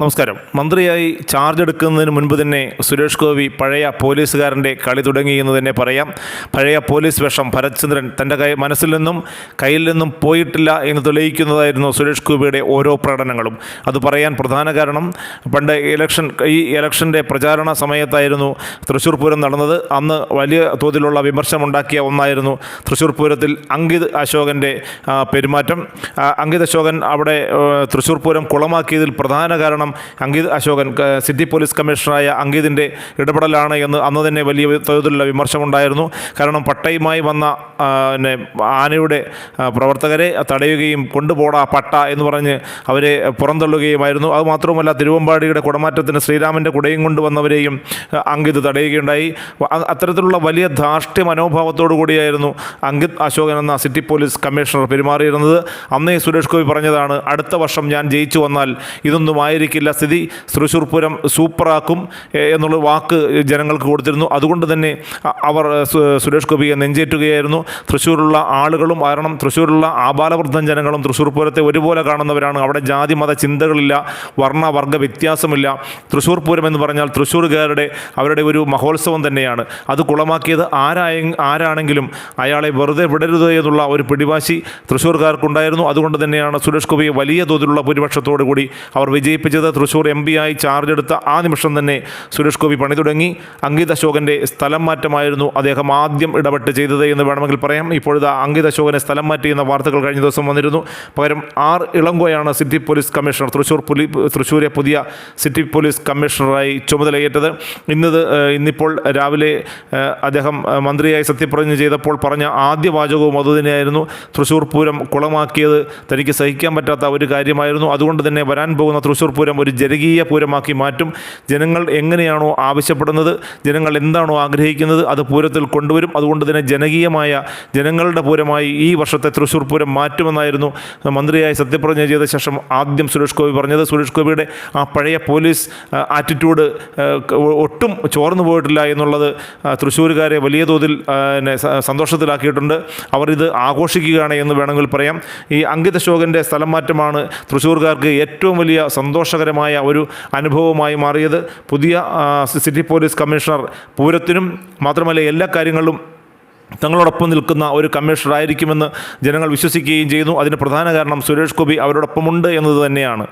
നമസ്കാരം. മന്ത്രിയായി ചാർജ് എടുക്കുന്നതിന് മുൻപ് തന്നെ സുരേഷ് ഗോപി പഴയ പോലീസുകാരന്റെ കളി തുടങ്ങി എന്ന് തന്നെ പറയാം. പഴയ പോലീസ് വേഷം ഭരത്ചന്ദ്രൻ തന്റെ കൈ മനസ്സിൽ നിന്നും കയ്യിൽ നിന്നും പോയിട്ടില്ല എന്ന് തെളിയിക്കുന്നതായിരുന്നു സുരേഷ് ഗോപിയുടെ ഓരോ പ്രകടനങ്ങളും. അത് പറയാൻ പ്രധാന കാരണം പണ്ട് ഇലക്ഷൻ ഈ ഇലക്ഷന്റെ പ്രചാരണ സമയത്തായിരുന്നു തൃശ്ശൂർ പൂരം നടന്നത്. അന്ന് വലിയ തോതിലുള്ള വിമർശനമുണ്ടാക്കിയ ഒന്നായിരുന്നു തൃശ്ശൂർ പൂരത്തിൽ അങ്കിത് അശോകന്റെ പെരുമാറ്റം. അങ്കിത് അശോകൻ അവിടെ തൃശ്ശൂർ പൂരം കുളമാക്കിയതിൽ പ്രധാന കാരണം അങ്കിത് അശോകൻ സിറ്റി പോലീസ് കമ്മീഷണറായ അങ്കിതിന്റെ ഇടപെടലാണ് എന്ന് അന്ന് തന്നെ വലിയ തോതിലുള്ള വിമർശമുണ്ടായിരുന്നു കാരണം പട്ടയുമായി വന്ന പിന്നെ ആനയുടെ പ്രവർത്തകരെ തടയുകയും കൊണ്ടുപോടാ പട്ട എന്ന് പറഞ്ഞ് അവരെ പുറന്തള്ളുകയുമായിരുന്നു. അതുമാത്രവുമല്ല തിരുവമ്പാടിയുടെ കുടമാറ്റത്തിന് ശ്രീരാമന്റെ കുടയും കൊണ്ടുവന്നവരെയും അങ്കിത് തടയുകയുണ്ടായി. അത്തരത്തിലുള്ള വലിയ ധാർഷ്ട്യ മനോഭാവത്തോടു കൂടിയായിരുന്നു അങ്കിത് അശോകൻ എന്ന സിറ്റി പോലീസ് കമ്മീഷണർ പെരുമാറിയിരുന്നത്. അന്നേ സുരേഷ് ഗോപി പറഞ്ഞതാണ് അടുത്ത വർഷം ഞാൻ ജയിച്ചു വന്നാൽ ഇതൊന്നും ആയിരിക്കില്ല സ്ഥിതി തൃശ്ശൂർ പൂരം സൂപ്പറാക്കും എന്നുള്ള വാക്ക് ജനങ്ങൾക്ക് കൊടുത്തിരുന്നു. അതുകൊണ്ട് തന്നെ അവർ സുരേഷ് ഗോപിയെ നെഞ്ചേറ്റുകയായിരുന്നു. തൃശ്ശൂരുള്ള ആളുകളും കാരണം തൃശ്ശൂരുള്ള ആബാലവൃദ്ധം ജനങ്ങളും തൃശ്ശൂർ പൂരത്തെ ഒരുപോലെ കാണുന്നവരാണ്. അവിടെ ജാതി മത ചിന്തകളില്ല വർണ വർഗ വ്യത്യാസമില്ല. തൃശ്ശൂർ പൂരം എന്ന് പറഞ്ഞാൽ തൃശ്ശൂർകാരുടെ അവരുടെ ഒരു മഹോത്സവം തന്നെയാണ്. അത് കുളമാക്കിയത് ആരായ ആരാണെങ്കിലും അയാളെ വെറുതെ വിടരുത് എന്നുള്ള ഒരു പിടിവാശി തൃശ്ശൂർകാർക്കുണ്ടായിരുന്നു അതുകൊണ്ട് തന്നെയാണ് സുരേഷ് ഗോപിയെ വലിയ തോതിലുള്ള ഭൂരിപക്ഷത്തോടു കൂടി അവർ വിജയിപ്പിച്ചത്. തൃശ്ശൂർ എം പി ആയി ചാർജ് എടുത്ത ആ നിമിഷം തന്നെ സുരേഷ് ഗോപി പണി തുടങ്ങി. അങ്കിത് അശോകന്റെ സ്ഥലം മാറ്റമായിരുന്നു അദ്ദേഹം ആദ്യം ഇടപെട്ട് ചെയ്തത് എന്ന് വേണമെങ്കിൽ പറയാം. ഇപ്പോഴത്തെ അങ്കിത് അശോകനെ സ്ഥലം മാറ്റി എന്ന വാർത്തകൾ കഴിഞ്ഞ ദിവസം വന്നിരുന്നു. പകരം ആർ ഇളങ്കോയാണ് സിറ്റി പോലീസ് കമ്മീഷണർ തൃശ്ശൂർ പുലി തൃശ്ശൂരെ പുതിയ സിറ്റി പോലീസ് കമ്മീഷണറായി ചുമതലയേറ്റത്. ഇന്നത് ഇന്നിപ്പോൾ രാവിലെ അദ്ദേഹം മന്ത്രിയായി സത്യപ്രതിജ്ഞ ചെയ്തപ്പോൾ പറഞ്ഞ ആദ്യ വാചകവും അതുതന്നെയായിരുന്നു തൃശ്ശൂർ പൂരം കുളമാക്കിയത് തനിക്ക് സഹിക്കാൻ പറ്റാത്ത ഒരു കാര്യമായിരുന്നു. അതുകൊണ്ട് തന്നെ വരാൻ പോകുന്ന തൃശ്ശൂർ പൂരം ഒരു ജനകീയ പൂരമാക്കി മാറ്റും. ജനങ്ങൾ എങ്ങനെയാണോ ആവശ്യപ്പെടുന്നത് ജനങ്ങൾ എന്താണോ ആഗ്രഹിക്കുന്നത് അത് പൂരത്തിൽ കൊണ്ടുവരും. അതുകൊണ്ട് തന്നെ ജനകീയമായ ജനങ്ങളുടെ പൂരമായി ഈ വർഷത്തെ തൃശ്ശൂർ പൂരം മാറ്റുമെന്നായിരുന്നു മന്ത്രിയായി സത്യപ്രതിജ്ഞ ചെയ്ത ശേഷം ആദ്യം സുരേഷ് ഗോപി പറഞ്ഞത്. സുരേഷ് ഗോപിയുടെ ആ പഴയ പോലീസ് ആറ്റിറ്റ്യൂഡ് ഒട്ടും ചോർന്നു പോയിട്ടില്ല എന്നുള്ളത് തൃശ്ശൂരുകാരെ വലിയ തോതിൽ സന്തോഷത്തിലാക്കിയിട്ടുണ്ട്. അവർ ഇത് ആഘോഷിക്കുകയാണ് എന്ന് വേണമെങ്കിൽ പറയാം. ഈ അങ്കിത അശോകന്റെ സ്ഥലം മാറ്റമാണ് തൃശ്ശൂർകാർക്ക് ഏറ്റവും വലിയ സന്തോഷകരമായ ഒരു അനുഭവമായി മാറിയത്. പുതിയ സിറ്റി പോലീസ് കമ്മീഷണർ പൂരത്തിനും മാത്രമല്ല എല്ലാ കാര്യങ്ങളിലും തങ്ങളോടൊപ്പം നിൽക്കുന്ന ഒരു കമ്മീഷണർ ആയിരിക്കുമെന്ന് ജനങ്ങൾ വിശ്വസിക്കുകയും ചെയ്യുന്നു. അതിന് പ്രധാന കാരണം സുരേഷ് ഗോപി അവരോടൊപ്പമുണ്ട് എന്നത് തന്നെയാണ്.